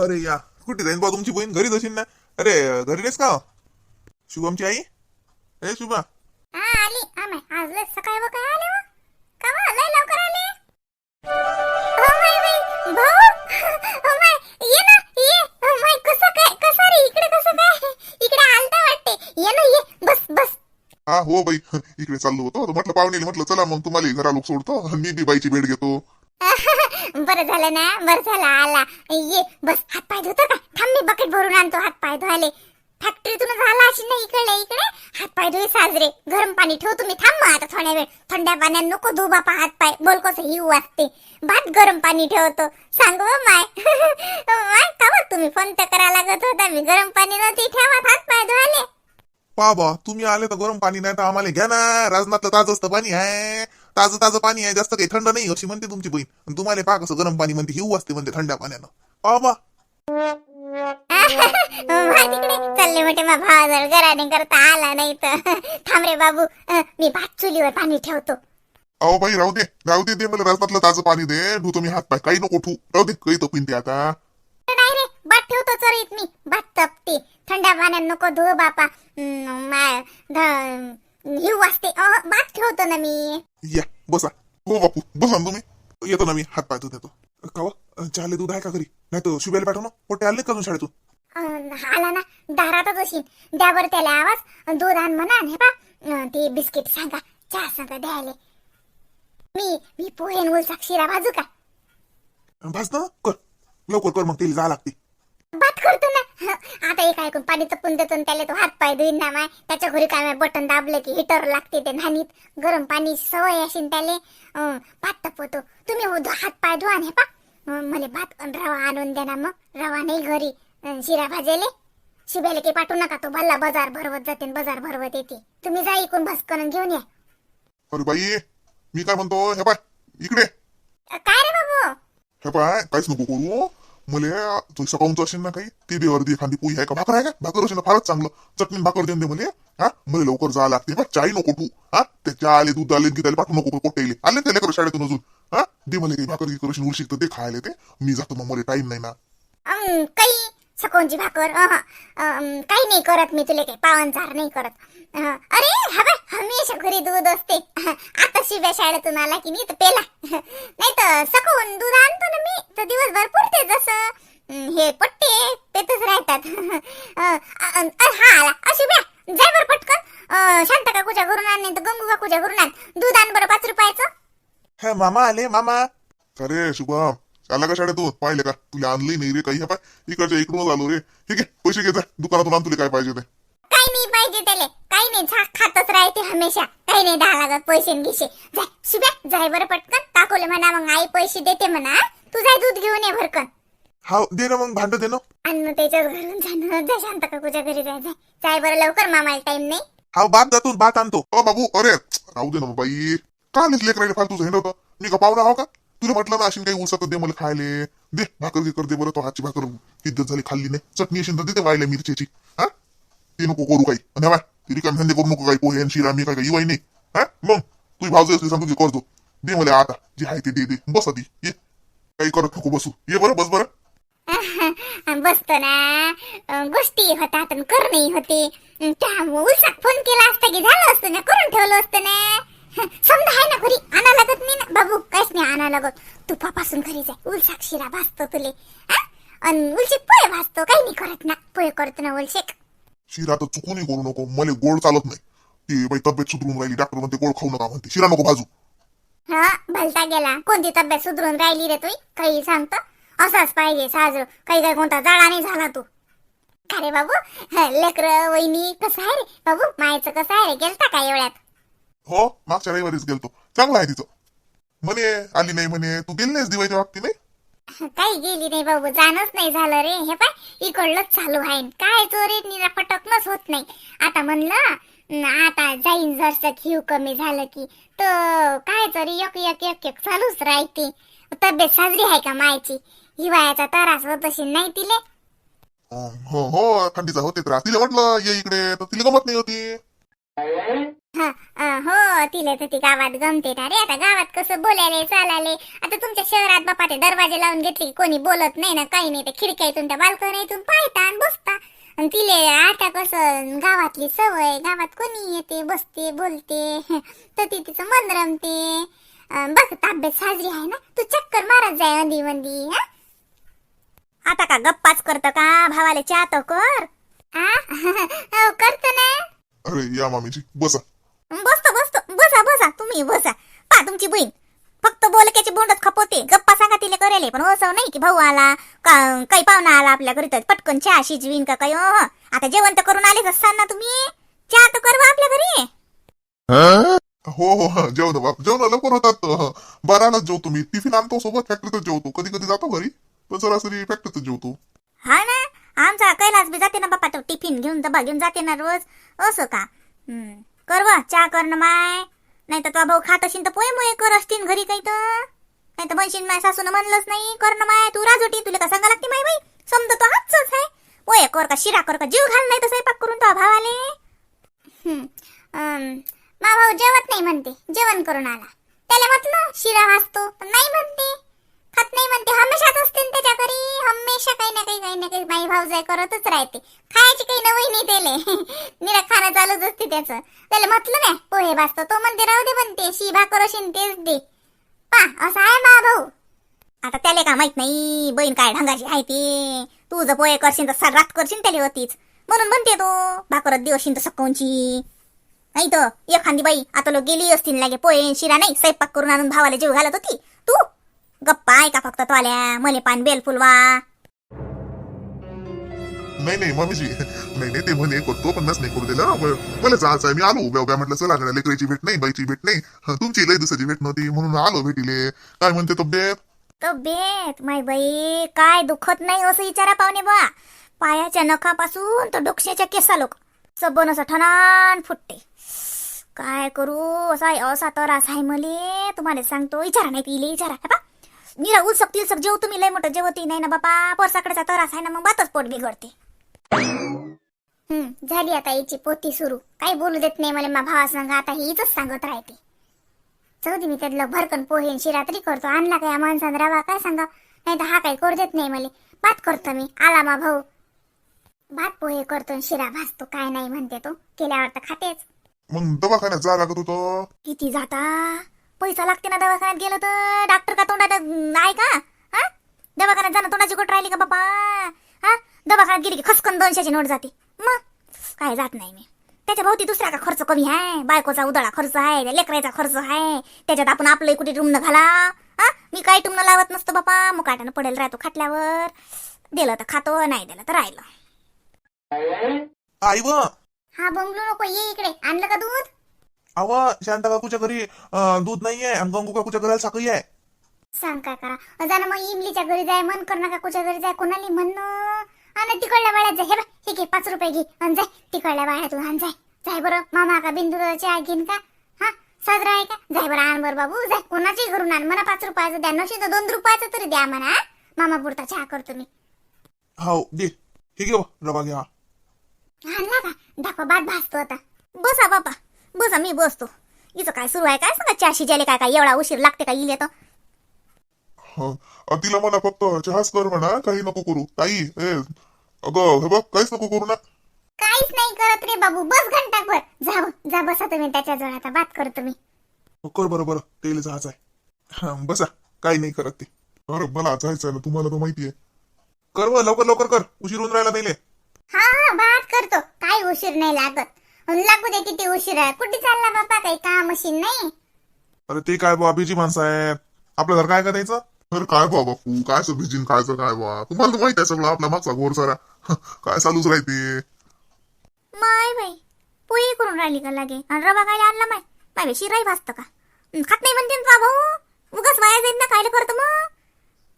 अरे या कुठे जाईन बा तुमची बहीण घरीच असेल ना? अरे घरी नाहीस का शुभमची आई? ए शुभा. हा आली. आम्ही आज लय सकाळी व काय आले व? का व? लय लवकर आले? ओ माय बाई, भाऊ? ओ माय ये ना ये. ओ माय कसं काय? कसं रे? इकडे कसं काय? इकडे आलता वाटते. ये ना ये. बस बस. हा हो बाई. इकडे चाललो होतो. तर म्हटलं पाहुणे म्हटलं चला मग तुम्हाला घरा लोक सोडतो मी बी बाईची भेट घेतो. बरं झालं ना बरं झालं आला. ये बस. हात पाय धुतो का? थांब मी बकेट भरून आणतो हात पाय धुवाले फॅक्टरीतून झाला अशी नाही इकडे इकडे. हात पाय धुई साजरे. गरम पाणी ठेव तुम्ही. थांब आता थोड्या वेळ. थंड्या पाण्यात नको धु बापा हात पाय. बोल कसं हिव वाजते. भात गरम पाणी ठेवतो. सांग हो, माय. माय का तुम्ही फोन तर करा लागत होता. मी गरम पाणी नव्हती ठेवा हात पाय धुवाले पा बा तुम्ही आले तर गरम पाणी नाही तर आम्हाला घ्या ना. राजनाथलं ताज असतं पाणी आहे ताजं ताजं पाणी आहे जास्त काही थंड नाही अशी म्हणते तुमची बहीण. आणि तुम्हाला पा कसं गरम पाणी म्हणते हिऊ असते म्हणते थंड्या पाण्यानं. पा बा वा तिकडे. चालले मोठे मा भावाजवळ गराने करता आला नाही तर. थांब रे बाबू. अं, मी भात चुलीवर पाणी ठेवतो. अहो बाई राहू दे. राहू दे दे मला राजनाथलं ताजं पाणी दे. धुतो मी हात पाय काही नको ठू राहू दे काही तो पिंते आता नाही रे भात ठेवतो चोरीत मी. भात तपते. थंड्या पाण्यात नको धुव बापा. हम्म, हिव वाजते भात ठेवतो ना मी या बसा हो बापू बसा ना तुम्ही येतो ना मी हात पाय धुत येतो कावा चहाले दूध आहे का घरी नाही तर शुभ्याला पाठव ना पोटे आले का अजून शाळेतून अं, आला ना दारातच असेल द्या बरं त्याला आवाज दूध आण म्हणा हे पा अं, ते बिस्किट सांगा चहा सांगा द्यायले मी मी पोहेन उलसाक शिरा भाजू का भास ना कर लवकर कर मग तिला जा लागते बात करतो ना. आता एक ऐकून पाणी तपून देतो त्याला तो हात पाय धुईन ना माय. त्याच्या घरी काय बटन दाबलं की हिटर लागते ते नानीत गरम पाणी सवय असेल त्याले. भात तपवतो. तुम्ही हात पाय धुवा हे पा. मला भात रवा आणून द्या ना मग. रवा नाही घरी. शिरा भाजेले. शिब्याला की पाठवू नका तो. भल्ला बाजार भरवत जाते बाजार भरवत येते. तुम्ही जा इकून भस्कन घेऊन या. अरे बाई मी काय म्हणतो? हे पाय इकडे. काय रे बाबू? हे पाय काहीच नको करू. मले तो सकाळचं असेल ना काही? ते देवरती एखादी पोळी आहे का? भाकर आहे का? भाकर असेल ना फारच चांगलं. चटणी भाकर देऊन दे मले. हा? मला लवकर जा लागते. बा चाय नको तू. हा? त्याच्या आले दूध आले की त्याला पाठवू नको कोट्याले आले ते लेकर शाळेतून अजून. हा? दे मला काही भाकर गिकर असेल उलशिक तर ते खायला ते. मी जातो मग मला टाइम नाही ना. काही सकोनची भाकर काही नाही करत मी तुला काही पावनचार नाही करत. अरे हवा हमेशा घरी दूध असते. आता शिव्या शाळेतून आला की नाही तर पेला. नाही तर सकून दूध आणतो ना मी तर दिवसभर पुरते जसं. हे पट्टे पेतच राहतात. अं, अं, अं, हा आला. अशिव्या जाय बरं पटकन. शांत काकूच्या घरून आण नाही तर गंगू काकूच्या घरून आण. दूध आण बरं पाच रुपयाचं. हे मामा आले मामा. अरे शुभम. आला का शाळेतून पाहिले का? तुला आणलंही नाही रे काही. हे पाय इकडच्या इकडूनच आलो रे. ठीक आहे पैसे घे जा. दुकानातून आण तुला काय पाहिजे ते. काही नाही पाहिजे त्याले. काही नाही झाक खातच राहते हमेशा. काही नाही दहा लागत पैसे न गिशे जाय जाय बरं पटकन. काकूले म्हणा मग आई पैसे देते म्हणा. तू जाय दूध घेऊन ये भरकन. हा दे ना मग भांड दे ना. आणि मग त्याच्याच घरून जाणं जा शांत काकूच्या घरी जाय जाय जाय बरं लवकर मामाला टाइम नाही. हा जातो भात आणतो. अ बाबू अरे राहू दे ना बाई. का आलीस लेकराने फालतूच हिंडवतं? मी का पाहुणा हो का? तुला म्हटलं ना अशी काही उसात दे मला खायले. दे भाकर गिकर दे बरं तो हातची भाकर इज्जत झाली खाल्ली नाही. चटणी अशी तर देते व्हायला मिरच्याची हा? ते नको करू काही. आणि वाय तिरी रिकामी धंदे करू नको काही. पोहे आणि शिरा मी काय काही नाही. हा? मग तुझी भावजी असली सांगतो की करतो दे मला आता जे आहे ते दे दे. बस आधी ये. काही करत नको बसू. ये बरं बस बरं. बसतो ना. अं, गोष्टी होतात आणि करणंही होते. त्या उलसाक फोन केला असता की झालं असतं ना? करून ठेवलं असतं ना? समजा आहे ना घरी आणा लागत नाही ना. बाबू काहीच नाही आणा लागत. तुपापासून घरी जाय. उलसाक शिरा भाजतो तुले? आणि उलशेक पोहे भाजतो काही नाही करत ना. पोहे करतो ना उलशेक शिरा तर चुकूनही करू नको मला गोड चालत नाही. ती बाई तब्येत सुधरून राहिली डॉक्टर म्हणते गोड खाऊ नका म्हणते. शिरा नको भाजू. हा भलता गेला. कोणती तब्येत सुधरून राहिली रे तुई? काही सांगतो? असाच पाहिजे साजरो. काही काय कोणता जाळा नाही झाला तू. का रे बाबू? लेकर वहिनी कसं आहे रे? बाबू मायचं कसं आहे रे? गेलता का एवढ्यात? हो मागच्या रविवारीच गेलतो. चांगलं आहे तिचं म्हणे आली नाही म्हणे. तू गेली नाहीस दिवाळीच्या बाबती नाही? काही गेली नाही बाबू जाणंच नाही झालं रे. हे पाय इकडलंच चालू आहे. काय चोरी निरा पटकनच होत नाही. आता म्हणलं न, आता जाईन जरसं घिव कमी झालं की. तर काय तरी एक एक एक एक चालूच राहते. तब्येत साजरी आहे का मायची? हिवाळ्याचा त्रास होत असेल नाही तिले? हो हो थंडीचा होते त्रास. तिला म्हटलं ये इकडे. तर तिला गमत नाही होती. हो तिला तर ती गावात गमते ना रे. आता गावात कसं बोलायले चालायले. आता तुमच्या शहरात बापा ते दरवाजे लावून घेतले की कोणी बोलत नाही ना काही नाही. ते खिडक्यातून त्या बाल्कनीतून पाहता आणि बसता. आणि तिले आता कसं गावातली सवय गावात कोणी येते बसते बोलते. तर ती तिचं मन रमते. अं, बघ तब्येत साजरी आहे ना? तू चक्कर मारत जाय अंदी मंदी हा? आता का गप्पाच करतो का? भावाला चहा तर कर. आ? हो, करतो ना. अरे या मामीजी बसा. बसतो बसतो. बसा बसा. तुम्ही बसा. पा तुमची बहीण. फक्त बोलक्याची बोंडच खपवते. गप्पा सांगा तिला करेल. पण असं नाही की भाऊ आला का काही पाहुणा आला आपल्या घरी तर पटकन चहा शिजवीन का काही अहं. आता जेवण तर करून आलेच असाल ना तुम्ही? चहा तर करवा आपल्या घरी. हो? हो हा, जेवण बाप जेवण लवकर होतात हं. बारालाच जेवतो मी. टिफिन आणतो सोबत. फॅक्टरीतच जेवतो. कधी कधी जातो घरी. पण सरासरी फॅक्टरीतच जेवतो. हा ना? आमचा कैलास बी जाते ना बापा तो टिफिन घेऊन डबा घेऊन जाते ना रोज. असं का? कर चहा कर ना माय. नाही तर तुझा भाऊ खात असेल तर पोहे मोय कर असतील घरी काही तर. नाही तर बनशील माय सासून म्हणलंच नाही. कर ना माय तू राजोटी तुला का सांगा लागते माय बाई? समजा तो हातच आहे. पोय कर का शिरा कर का जीव घाल नाही तर स्वयंपाक करून तो भावाले. मा भाऊ जेवत नाही म्हणते. जेवण करून आला. त्याला म्हटलं शिरा वाचतो पण नाही म्हणते. खात नाही म्हणते. हमेशाच असते त्याच्या घरी. हमेशा काही ना काही काही ना काही माई भाऊजाई करतच राहते. खायची काही नवई नाही त्याले. निरा खाणं चालूच असते त्याचं. त्याला म्हटलं ना पोहे भाजतो. तो म्हणते राहू दे म्हणते. शी भाकर अशी तेच दे. पा असं आहे मा भाऊ. आता त्याला का माहीत नाही बहीण काय ढंगाची आहे ते. तू जर पोहे करशील तर सगळ्यात करशील त्याला होतीच म्हणून म्हणते तो भाकरत दिवशील तर सकाळची. नाही तर एखादी बाई आता लोक गेली असतील लागे पोहे शिरा नाही स्वयंपाक करून आणून भावाला जीव घालत होती. गप्पा ऐका फक्त तो आल्या मले पान बेल फुलवा. नाही नाही मामीजी. नाही नाही ते म्हणे करतो पण नस नाही करू दिलं. मला जायचं आहे मी आलो उभ्या उभ्या म्हटलं चला गड्या लेकराची भेट नाही बाईची भेट नाही. हं, तुमची लई दिवसाची भेट नव्हती म्हणून आलो भेटीले. काय म्हणते तब्येत? तब्येत माय बाई काय दुखत नाही असं विचारा पाहुणे बा. पायाच्या नखापासून तर डोक्याच्या केसा लोक सबन असं ठणान फुटते. काय करू असा असा त्रास आहे मले. तुम्हाला सांगतो विचारा नाही तिले विचारा हे निरा उलसक तिलसक जेव तुम्ही लय मोठं जेवतही नाही ना बापा. परसाकडेचा त्रास आहे ना मग बातच पोट बिघडते. हम्म झाली आता हिची पोती सुरू. काही बोलू देत नाही मला मा भावा सांग आता हीच सांगत राहते. जाऊ दे मी त्यातलं भरकन पोहे आणि शिरा तरी करतो. आणला काय माणसानं रवा? काय सांगा? नाही तर हा काही करू देत नाही मला. भात करतो मी. आला मा भाऊ. भात पोहे करतो आणि शिरा भाजतो. काय नाही म्हणते तो. केल्यावर तर खातेच. मग दवाखान्यात जा लागत होतं. किती जाता? पैसा लागते ना दवाखान्यात गेलं तर डॉक्टर का तोंडात आहे का? हा? दवाखान्यात जाणं तोंडाची गोट राहिली का बाबा? हा? दवाखान्यात गेली की खसकन दोनशेची नोट जाते. मग? काय जात नाही मी. त्याच्या भोवती दुसरा का खर्च कमी आहे? बायकोचा उदळा खर्च आहे त्या लेकराचा खर्च आहे. त्याच्यात आपण आपलं कुठे टुमणं घाला हा? मी काही टुमणं लावत नसतो बापा मुकाटानं पडेल राहतो खाटल्यावर. दिलं तर खातो नाही दिलं तर राहिलं. आई व. हा बोंबलू नको ये इकडे. आणलं का दूध? अव शांता काकूच्या घरी अं, दूध नाहीये आणि गंगू काकूच्या घराला साखळी आहे. सांग काय करा. मग इमलीच्या घरी जाय मन कर नका कुच्या घरी जाय. कोणाली म्हणणं आणि तिकडल्या बाळ्यात जाय हे बा हे घे पाच रुपये घे. आणि जाय तिकडल्या बाळ्यातून आण जाय जाय बरं मामा का बिंदू चहा घेईन का? हा साजरा आहे का? जाय बरं आण बरं बाबू जाय. कोणाची घरून आण. म्हणा पाच रुपयाचं द्या. नशी तर दोन रुपयाचं तरी द्या म्हणा हा? मामा पुरता चहा करतो मी. हो दे. हे घे बा, रवा घ्या. आणला का? दाखवा बाद भासतो आता. बसा बाबा बसा मी बसतो. इथं काय सुरू आहे? काय सांगा? चहा शिजायला काय काय एवढा उशीर लागते का तर? हं. तिला म्हणा फक्त चहाच कर म्हणा काही नको करू. ताई ए अगं हे बघ काहीच नको करू ना. काहीच नाही करत रे बाबू. बस घंटाभर. जा जा बसा तुम्ही त्याच्याजवळ आता बात करतो मी. कर बरं बरं. तेल जायचं आहे. हं, बसा. काही नाही करत ते. अरे मला जायचं आहे ना तुम्हाला तर माहिती आहे. कर बरं, लवकर लवकर कर. उशीर होऊन राहिला त्याले हा हा बात करतो. काही उशीर नाही लागत. लागू दे किती उशीर आहे. कुठे चालला बाबा काही काम मशीन नाही. अरे ते काय बा बीजी माणसं आहेत. आपलं घर काय करायचं अरे काय बा बापू काय सो बिजीन कायचं काय बा तुम्हाला माहीत आहे सगळं आपला मागचा घोर सारा काय चालूच राहते. माय बाई पोळी करून राहिली का लागे? आणि रवा खायला आणला माय? माय बाई शिराई भासतं का? खात नाही म्हणते ना भाऊ. उगाच वाया जाईन ना खायला करतो मग.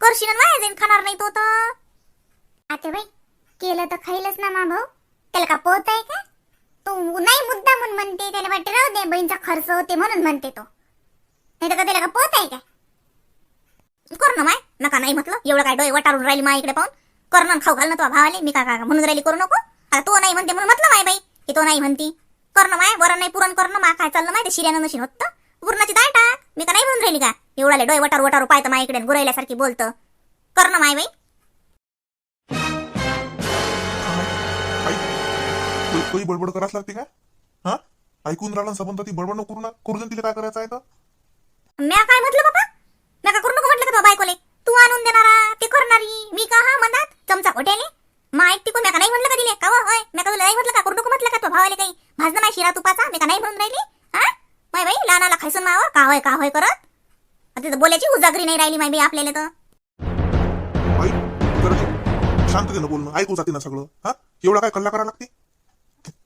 करशील वाया जाईन खाणार नाही तो तर. आता बाई केलं तर खाईलच ना मा भाऊ. त्याला का पोत आहे का? तू नाही मुद्दा म्हणून म्हणते त्याला वाटते राहू दे बहीणचा खर्च होते म्हणून म्हणते तो. नाही तर का त्याला का पोत आहे काय? कर ना माय नका नाही म्हटलं. एवढं काय डोळे वटारून राहिली माय इकडे पाहून? कर ना खाऊ घाल ना तो भावाले. मी का का म्हणून राहिली करू नको? आता तो नाही म्हणते म्हणून म्हटलं माय बाई की तो नाही म्हणती. करणं माय बरं नाही पुरण करणं मा काय चाललं माहिती? शिऱ्यानं नशीन होत. पुरणाची दाय टाक. मी का नाही म्हणून राहिली का? एवढाले डोय वटार वटारू पाहतं माय इकडे गुरायल्यासारखी बोलतं. करणं माय बाई. तुही बडबड करायच लागते का हा? ऐकून राहिला संबंध ती बडबड नको करू ना करू दे ना तिला काय करायचं आहे तर? म्या काय म्हटलं बाबा म्या का करू नको म्हटलं का तो बायकोले? तू आणून देणारा ते करणारी मी का? हा म्हणतात चमचा खोट्याने मा ऐकती कोण? का नाही म्हटलं का दिले का हो, होय. म्या का तुला नाही म्हटलं का? करू नको म्हटलं का तो भावाले काही? भाजनं नाही शिरा तुपाचा? मी का नाही म्हणून राहिली? हा? माय बाई लहानाला खायसून मावं? का होय का होय करत? आता तिथं बोलायची उजागरी नाही राहिली माय बाई आपल्याला तर. आई जरा शांततेनं बोलणं. ऐकू जाते ना सगळं. हा? एवढा काय कल्ला करायला लागते?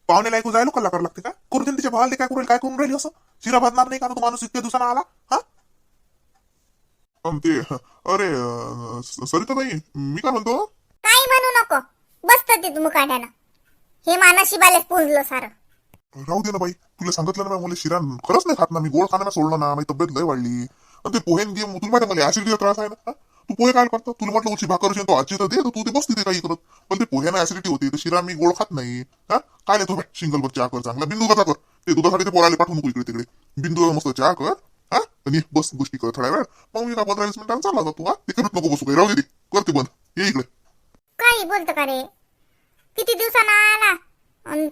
पाहुण्याला ऐकू जायला कल्ला करायला लागते का? करू दे ना तिच्या भावाला ते काय करू राहिली, काय करून राहिली असं? शिरा भाजणार नाही का? तो माणूस इतक्या दिवसानं आला हा? ते अरे अं, स- सरिताबाई मी काय म्हणतो? काही म्हणू नको. बसत तिथं मुकाट्यानं. हे मानशिबालेच पुंजलो सारं. राहू दे ना बाई. तुला सांगितलं ना मला शिरा खरंच नाही खात ना. मी गोड खाणं सोडलं ना. माझी तब्येत लय वाढली. आणि ते पोहेन घे तुला माहिती मला. ऍसिडचा त्रास आहे ना? तू पोहे काय करतो? तुला म्हटलं उची भाकर तो आजी तर दे तर तू ते बसते तिथे काही करत. पण ते पोह्याना ऍसिडिटी होती तर शिरा मी गोड खात नाही. हा? काय नाही तू सिंगल बघ चहा कर चांगला. बिंदू कसा कर. ते दुधासाठी ते पोराले पाठवून नको इकडे तिकडे. बिंदू मस्त चहा कर. हा? आणि बस गोष्टी कर थोड्या वेळ मग मी का पंधरा वीस मिनिटांना चालला जातो हा? ते करत नको बसू काही. राहू दे करते बंद. ये इकडे. काय बोलतो का रे? किती दिवसानं आला?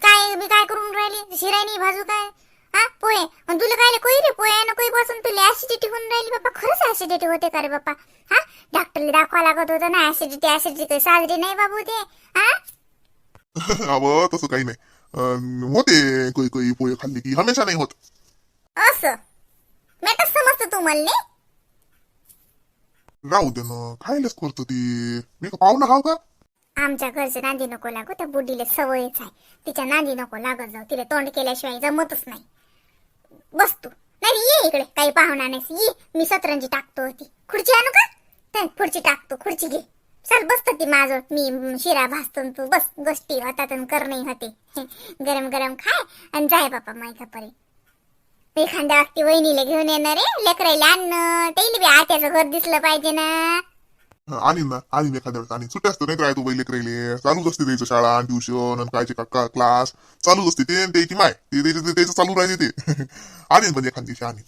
काय मी काय करून राहिली? शिरायनी भाजू काय? हा पोहे. अन तुला काय कोई रे पोहे ना कोई बसून तुला ऍसिडिटी होऊन राहिली बाप्पा खरंच ऍसिडिटी होते का रे बाप्पा हा? डॉक्टरला दाखवा लागत होतं ना ऍसिडिटी ऍसिडिटी काही साजरी नाही बाबू ते. हा? अव तसं काही नाही. अं, होते कोई कोई पोहे खाल्ली की हमेशा नाही होत. असं? मॅटर समजतं तू म्हणले राहू दे ना खायलाच करतो ती. मी का पाहुणा हाव का? आमच्या घरचे नांदी नको लागू त्या बुडीला सवयच आहे. तिच्या नांदी नको लागत जाऊ तिला तोंड केल्याशिवाय जमतच नाही. बस तू नाही ये इकडे. काही पाहुणा नाही ये. मी सतरंजी टाकतो होती. खुर्ची आणू का? खुर्ची टाकतो. खुर्ची घे. चल बसत ती माझं. मी शिरा भासतो तू. बस गोष्टी होतात करणे होते. गरम गरम खाय आणि जाय बापा मायका परे एखाद्या व्यक्ती वहिनीला घेऊन येणार रे लेकरायला आणणं. त्याला बी आत्याचं घर दिसलं पाहिजे ना. आणि ना आणि एखाद्या वेळेस आणि सुट्टी असतं नाही काय तू बैल राहिले चालूच असते त्याचं शाळा ट्युशन आणि कायचे काका क्लास चालूच असते ते त्याची माय ते त्याचं त्याचं चालू राहते ते. आणि म्हणजे एखाद दिवशी आणि.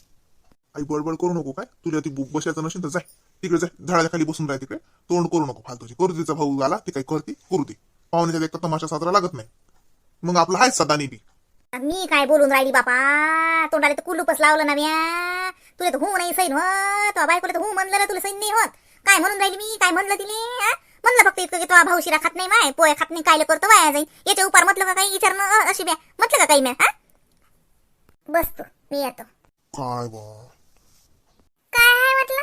आई बडबड करू नको काय? तुला ती बुक बसायचं नसेल तर जाय. तिकडे जाय झाडाच्या खाली बसून राह तिकडे. तोंड करू नको फालतूची. करू तिचा भाऊ आला ते काही करते करू दे. पाहुण्याच्या देखता तमाशा साजरा लागत नाही. मग आपला आहेच सदा नीती मी काय बोलून राहिली बापा? तोंडाला तर कुलूपच लावलं ना म्या तुला तर हो नाही सैन होत. तो बायकोला तर हो म्हणलं ना तुला सैन नाही होत. काय म्हणून राहिली मी? काय म्हणलं हा? म्हणलं फक्त इतकं की तो भाऊ शिरा खात नाही माय पोहे खात नाही कायले करतो वाया जाईल याच्या उपार म्हटलं का काही विचारणं अशी ब्या म्हटलं का काही म्या हा बस तू मी येतो. काय बा? काय आहे म्हटलं?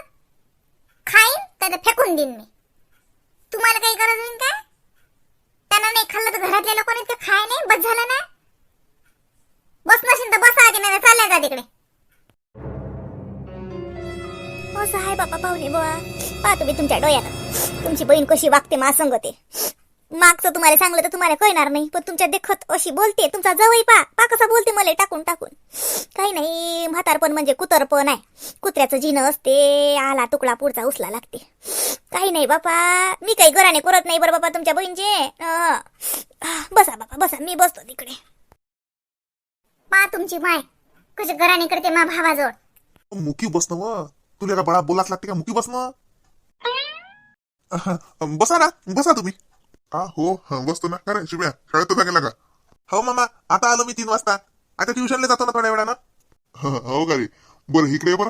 खाईन तर फेकून देईन मी. तुम्हाला काही गरज होईल काय? त्यांना नाही खाल्लं तर घरातल्या लोकांनी ते खाय नाही बस झालं ना? बस नसेल तर बसा आधी नाही चालल्या जा तिकडे. असं आहे बापा पाहुणे बुवा. पाहतो मी तुमच्या डोळ्यात तुमची बहीण कशी वागते मा ते मागचं तुम्हाला सांगलं तर तुम्हाला कळणार नाही पण तुमच्या देखत अशी बोलते. तुमचा जवळ पा पा कसा बोलते मला टाकून टाकून. काही नाही म्हातारपण म्हणजे कुतरपण आहे. कुत्र्याचं जिनं असते आला तुकडा पुढचा उचला लागते. काही नाही बापा. मी काही घराने करत नाही बरं बापा तुमच्या बहिणीचे. बसा बापा बसा. मी बसतो तिकडे. पा तुमची माय. कशी घराने करते मा भावाजवळ. मुकी बस ना तुला का बळा बोलाच लागते का? मुकी बसणं अहं, बसा ना. बसा तुम्ही. हा हो बसतो ना. खरं शिव्या शाळेत तर गेला का? हो मामा. आता आलो मी तीन वाजता. आता ट्युशनला जातो ना थोड्या वेळानं. हं, हो का रे बरं इकडे बरं.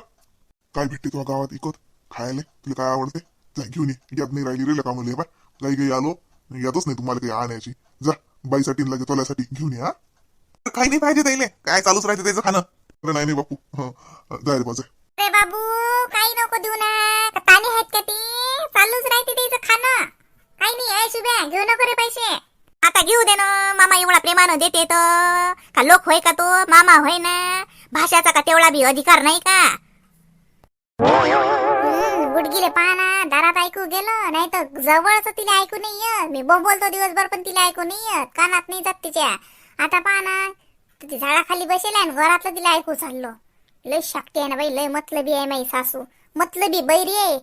काय भेटते तुला गावात? इकत. खायला? तुला काय आवडते? जा घेऊन ये. याद नाही राहिली रे का मुली बा काही काही आलो. यादच नाही तुम्हाला काही आणायची. जा बाईसाठी लगे तोल्यासाठी घेऊन ये हा. काही नाही पाहिजे त्याला काय चालूच राहते त्याचं खाणं. अरे नाही नाही बापू. हं, जाय रे बा अरे बाबू काही नको देऊ ना. का ताने आहेत का ती? चालूच राहते त्याचं खाणं. काही नाही आहे शुभ्या घेऊ नको रे पैसे. आता घेऊ दे ना मामा एवढा प्रेमानं देते तर. का लोक होय का तो? मामा होय ना. भाषाचा का तेवढा बी अधिकार नाही का? गुडगिले गुडगीले दारात ऐकू गेलं नाही तर जवळच तिला ऐकू नाही येत. मी बोलतो दिवसभर पण तिला ऐकू नाही येत. कानात नाही जात तिच्या. आता पहा ना ती झाडाखाली बसेल आणि घरातलं तिला ऐकू चाललो. लय शक्य आहे ना बाई लय मतलबी आहे माई सासू. मतलबी बैरी आहे.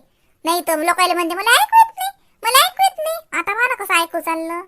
नाही तर लोकायला म्हणते मला ऐकू येत नाही मला ऐकू येत नाही. आता मला कसं ऐकू चाललं?